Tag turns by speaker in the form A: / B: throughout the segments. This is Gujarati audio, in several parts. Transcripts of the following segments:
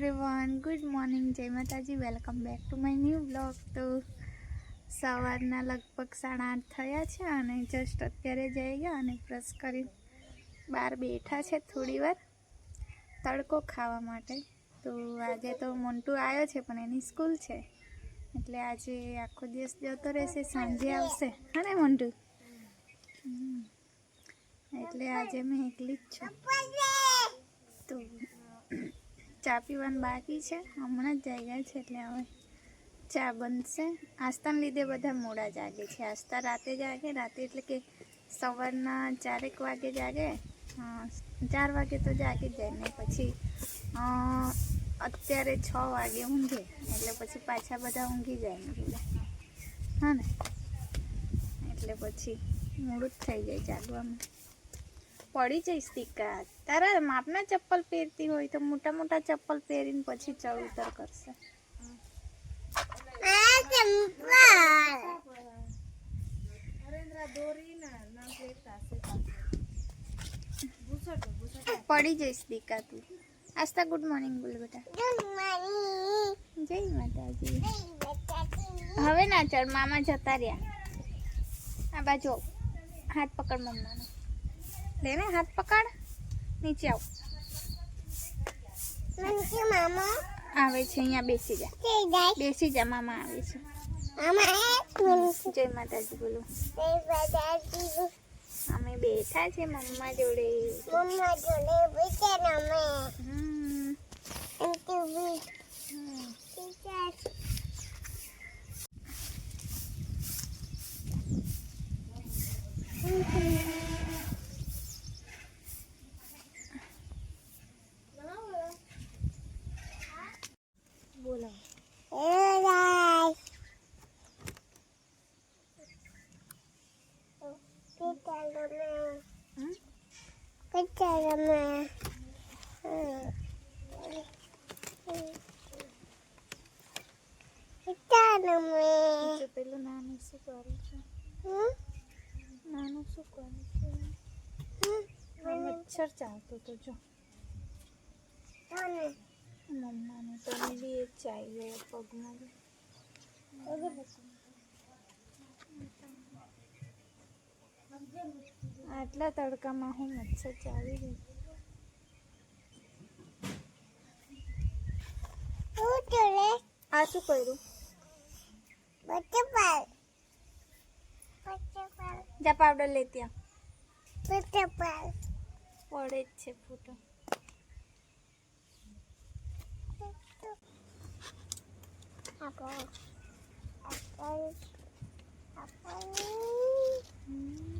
A: Everyone good morning Jai Mataji welcome back to my new blog તો સવારના લગભગ સાડા આઠ થયા છે અને જસ્ટ અત્યારે જઈ ગયા અને બ્રશ કરી બહાર બેઠા છે થોડી વાર તડકો ખાવા માટે. તો આજે તો મોન્ટુ આવ્યો છે, પણ એની સ્કૂલ છે. એટલે આજે આખો દિવસ જતો રહેશે, સાંજે આવશે. હા મોન્ટુ? એટલે આજે મેં એકલી જ છું. તો ચા પીવાનું બાકી છે. હમણાં જ જાગ્યા છે એટલે હવે ચા બનશે. આસ્તાને લીધે બધા મોડા જાગે છે. આસ્તા રાતે જાગે, રાતે એટલે કે સવારના ચારેક વાગે જાગે. ચાર વાગે તો જાગી જાય ને પછી અત્યારે છ વાગે ઊંઘે એટલે પછી પાછા બધા ઊંઘી જાય બધા. હા ને? એટલે પછી મોડું જ થઈ જાય જાગવામાં. પડી જઈશ ટીકા. તારા માપના ચપ્પલ પહેરતી હોય તો મોટા મોટા ચપ્પલ પહેરીને પછી ચડ ઉતર કરશે પડી જઈશ દીકા તું. આસ્તા ગુડ મોર્નિંગ બોલ બેટા. જય માતાજી. હવે ના ચડ મામા જતા રહ્યા. આ બાજુ હાથ પકડ મમ્માનો. લે ને હાથ પકડ. નીચે આવ. આવે છે અહીંયા બેસી જા. બેસી જા મામા આવે છે. જય માતાજી બોલો. અમે બેઠા છે મમ્મા જોડે. હમ. બોલો હમ? તો પેલું નાનું શું કરું છું નાનું શું કરું છું મચ્છર ચાવતો તો જો મમ્માને તો બી એ ચાઈ ગયો પગમાં આટલા તડકામાં હું મચ્છર ચાલી ગઈ આ શું કર્યું? જા પાવડર લે ત્યાં. પડે જ છે ફૂટો. હમ.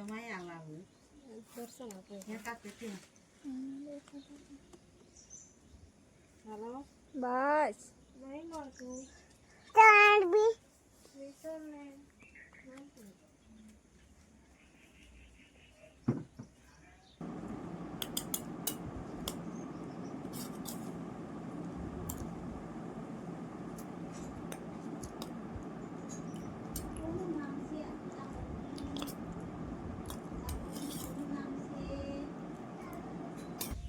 A: Halo? అలావు హలో బస్ Bye, Marco. Can be.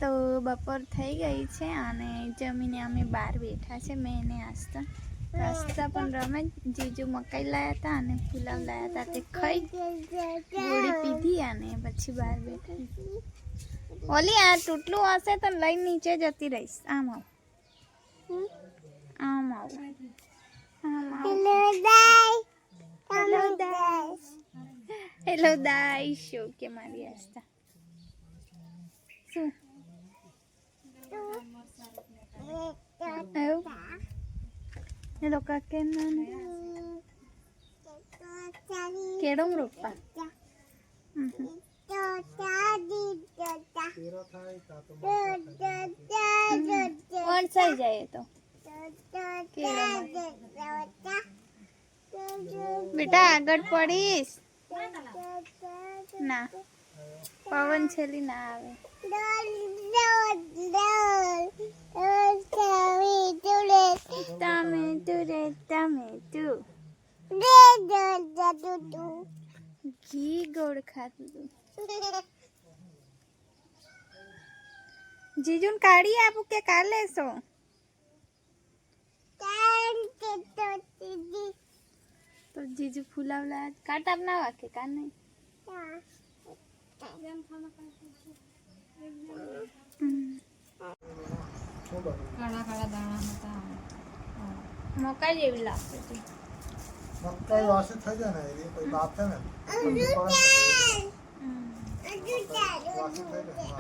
A: તો બપોર થઈ ગઈ છે અને જમીને અમે બહાર બેઠા છે. મેં એને આસ્તા આસ્તા પણ રમે. જીજુ મકાઈ લાયા હતા અને પુલાવ લાયા હતા તે ખાઈ. ગોળી પીધી અને પછી બહાર બેઠા. ઓલી આ તૂટલું હશે તો લઈ નીચે જતી રહીશ. આમ આવ. આમ આવ. હેલો આવ. હેલો દાઈશો કે મારી આસ્તા શું? એવું હેલો કાકે કેડો રોપા વણસાઈ જાય તો બેટા, આગળ પડીશ. ના, પવન છેલી ના આવે. તમે તું રે તમે તું ઘી ગોળ ખાતું તું જીજુન કાઢી આપું કે કાલ લેશો તો જીજુ ફુલાવલા કાટ
B: કાળા કાળા દાણા હતા.
A: મકાઈ જેવી લાગતી હતી.
C: મકાઈ વાસી થઈ જાય ને એની કોઈ બાપ છે ને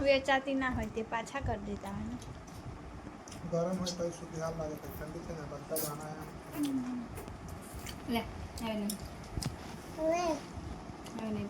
A: વેચાતી ના હોય તે પાછા કરી દેતા હોય ને.
C: ગરમ હોય તો સુધી હાલ લાગે ઠંડી છે ને બધા દાણા
B: લે હવે નહીં હવે. નહીં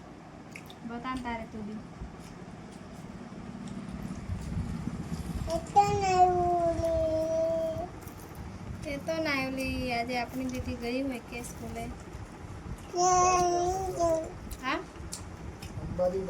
B: બતા તારે તું બી. તે તો નાયલી આજે આપણી દીદી ગઈ હોય કે સ્કૂલે? હા?
C: અંબાજી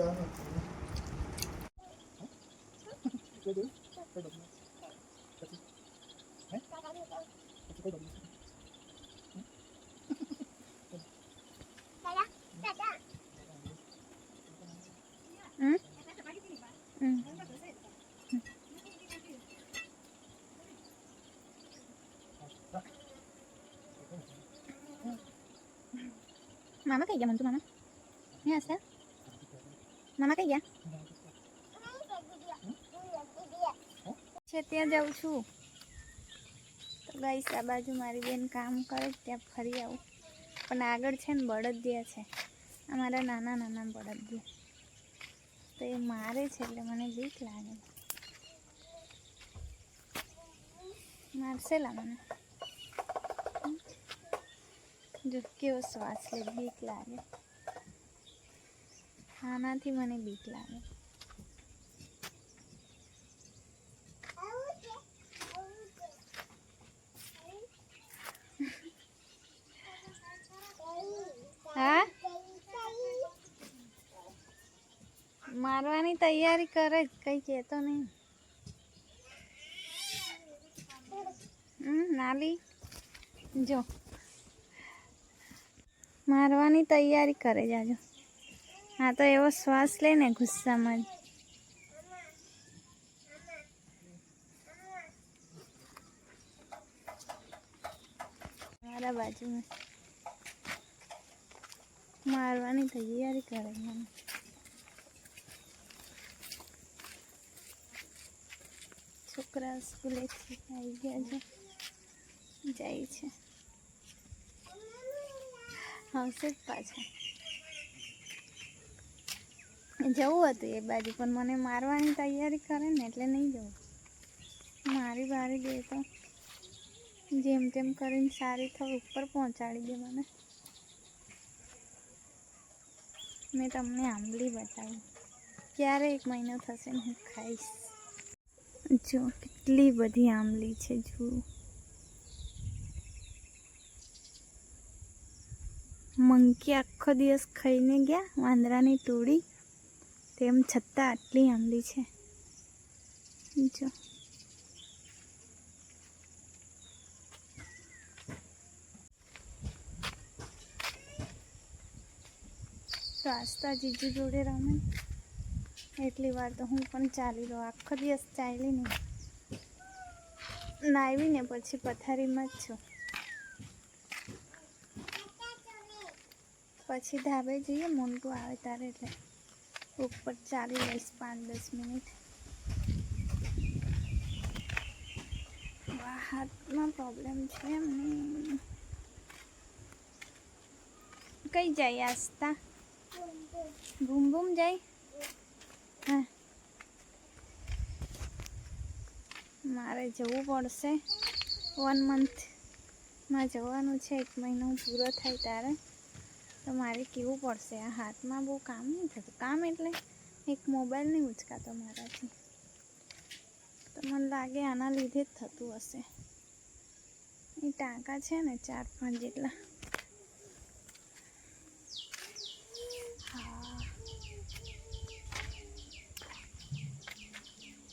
A: મામા કઈ ગયા મંતુ મામા હે હશે મામા કઈ ગયા છે ત્યાં જાઉં છું તો ગાઈસ આ બાજુ મારી બેન કામ કરે ત્યાં ફરી આવું. પણ આગળ છે ને બળદિયા છે. અમારા નાના નાના બળદિયા. તો એ મારે છે એટલે મને બીક લાગે. મારશેલા મને. જો કેવો શ્વાસ લે, બીક લાગે. આનાથી મને બીક લાગે. હા? મારવાની તૈયારી કરે જ, કઈ કહેતો નહીં. નાલી, જો. મારવાની તૈયારી કરે જાજો. હા તો એવો શ્વાસ લે ને ગુસ્સામાં. મારા બાજુમાં. મારવાની તૈયારી કરે મને. છોકરા સ્કૂલેથી આવી ગયા છે. જાય છે. આવશે જ પાછા જવું હતું એ બાજુ, પણ મને મારવાની તૈયારી કરે ને એટલે નહીં જવું. મારી બારી દે તો જેમ તેમ કરીને સારી થઈ ઉપર પહોંચાડી દે મને. મેં તમને આંબલી બતાવી. ક્યારે એક મહિનો થશે ને હું ખાઈશ. જો કેટલી બધી આંબલી છે, જુઓ. મંકી આખો દિવસ ખાઈને ગયા, વાંદરાની ટોળી તેમ છતાં આટલી આંબલી છે. જો. તો આસ્તા જીજુ જોડે રમે. એટલી વાર તો હું પણ ચાલી રહું. આખો દિવસ ચાલી નહીં. નાવીને પછી પથારીમાં જ છું. પછી ધાબે જઈએ મોન્ટું આવે તારે એટલે ઉપર ચાલી લઈશ પાંચ દસ મિનિટ. હાથમાં પ્રોબ્લેમ છે એમને. કઈ જાય આસ્તા બૂમ બૂમ જાય? હા. મારે જવું પડશે. વન મંથમાં જવાનું છે, એક મહિનો પૂરો થાય ત્યારે. તો મારે કેવું પડશે? આ હાથમાં બહુ કામ નહીં થતું. કામ એટલે એક મોબાઈલ નહીં ઉચકાતો મારાથી. તો મને લાગે આના લીધે જ થતું હશે. એ ટાંકા છે ને ચાર પાંચ જેટલા.